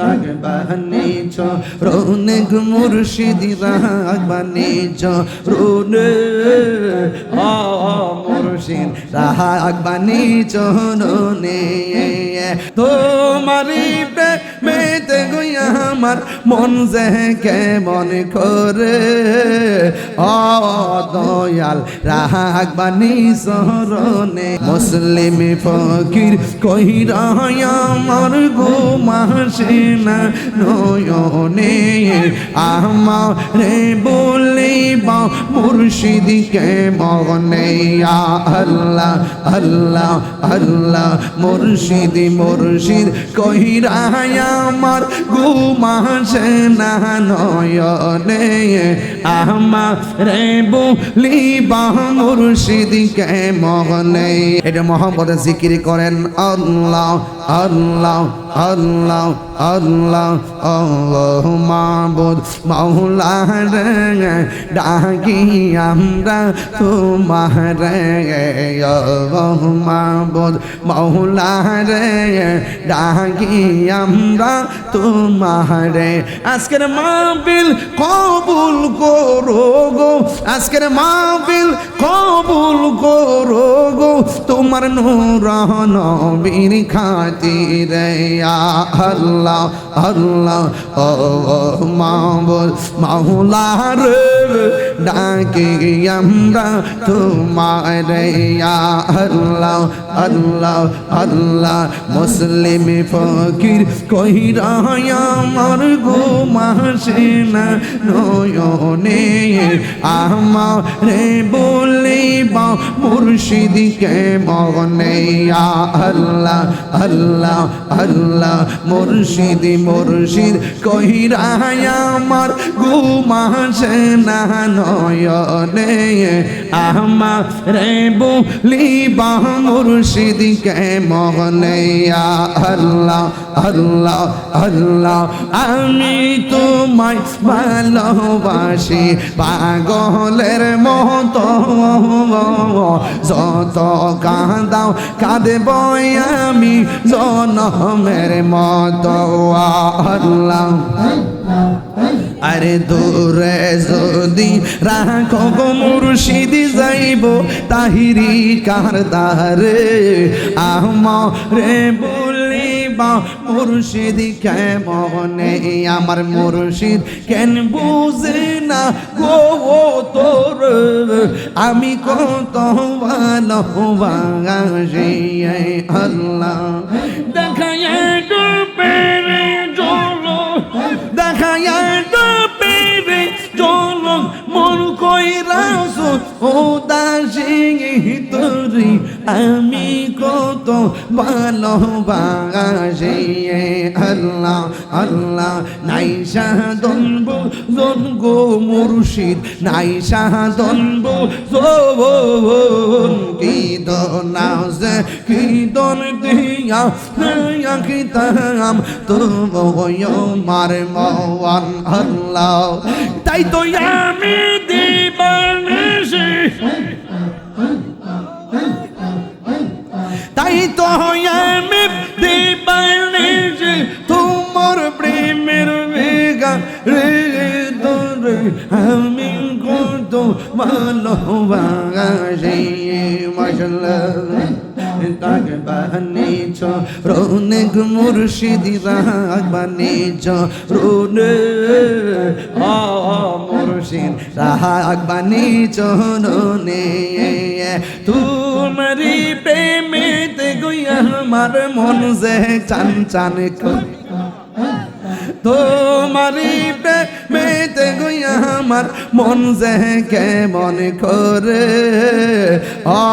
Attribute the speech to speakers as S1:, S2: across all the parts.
S1: দাগ বানিয়েছ রৌনক মুর্শিদি রাগ বানিয়েছ রৌনে আ মুর্শিদ রাগ বানিয়েছ রৌনে তোমারি মেতে গইয়া আমার মন যে কেমন করে। অ, দয়াল রাগ বানি সরনে মুসলিম ফকির কহিরা আমার গো মাসে না নয়নে। আমারে বলিবা মুর্শিদিকে মনে ইয়া আল্লাহ আল্লাহ আল্লাহ, মুর্শিদি, মুর্শিদ কহিরা আমার ঘুমাসে মাসে না নয়নে, আমারে বলিবা সিদিকে মহনে এটা মোহাম্মদ জিকির করেন আল্লাহ আল্লাহ। আল্লাহ আল্লাহ আল্লাহ মাবুদ মাওলা রে ডাকি আমরা তোমার মাবুদ মাওলা রে ডাকি আমরা তোমার আজকের মাহবিল কবুল করো গো আজকের মাহবিল কবুল করো গো তোমার নূর নবীর খাতিরে ইয়া আল্লাহ আল্লাহ ও মাহবুব মাহুলা রে। ডাকে আমরা তোমার আল্লাহ আল্লাহ আল্লাহ। মুসলিম ফকির কইরা আমার গো মাসে না, নয়নে আমারে বলিবা, মুর্শিদিকে মনে আল্লাহ আল্লাহ আল্লাহ। মুর্শিদি, মুর্শিদ কহিরা আমার গো মাসে না নয়নে আমারে বলিবা মুর্শিদিকে মনে ইয়া আল্লাহ আল্লাহ আল্লাহ, আমি তোমায় ভালোবাসি। পাগলের মতো যত কাঁদাও কাঁদব আমি জনমের মতো। আল্লাহ। আরে দূরে যদি রাখো গো মুর্শিদি যাইব তাহিরি কারদারে আমারে বলিবা, মুর্শিদি কেমনে আমার মুর্শিদ? কেন বুঝে না গো তোর? আমি কত ভালোবাসি আল্লাহ। ও তোরি আমি কত ভালোবাসি আল্লাহ আল্লাহ, নাই সাধন জন গো মুর্শিদ, নাই সাধন জন কি দনাস কি দন দিয়া কি তাম তুমি মার মওয়ান আল্লাহ। তাই তো আমি দিবানিসি তাই তো আমি দিবানিসি তোমার প্রেমের বেগা রে তোরে আমি কত ভালোবাসি মাশাল্লাহ। রৌনক মুর্শিদি রাগ বানিয়েছ রৌনে মুর্শিদ রাগ বানিয়েছ রৌনে তোমারি প্রেমেতে আমার মন যে চান চান তোমারি প্রেমেতে আমার মন যে কেমন করে? অ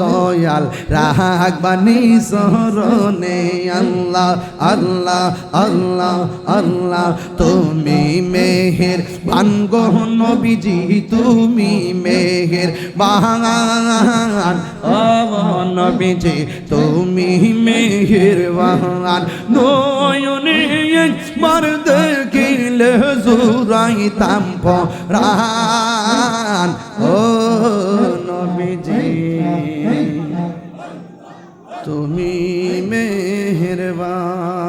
S1: দয়াল রাগ বানি সরনে আল্লাহ আল্লাহ আল্লাহ আল্লাহ, তুমি মেহের বানগ নবীজি, তুমি মেহের বাহান। নবীজি, তুমি মেহের বাহান। নয়নে একবার দেখিলে জুরাইতাম পরাণ ও নবীজি তুমি মেহেরবান।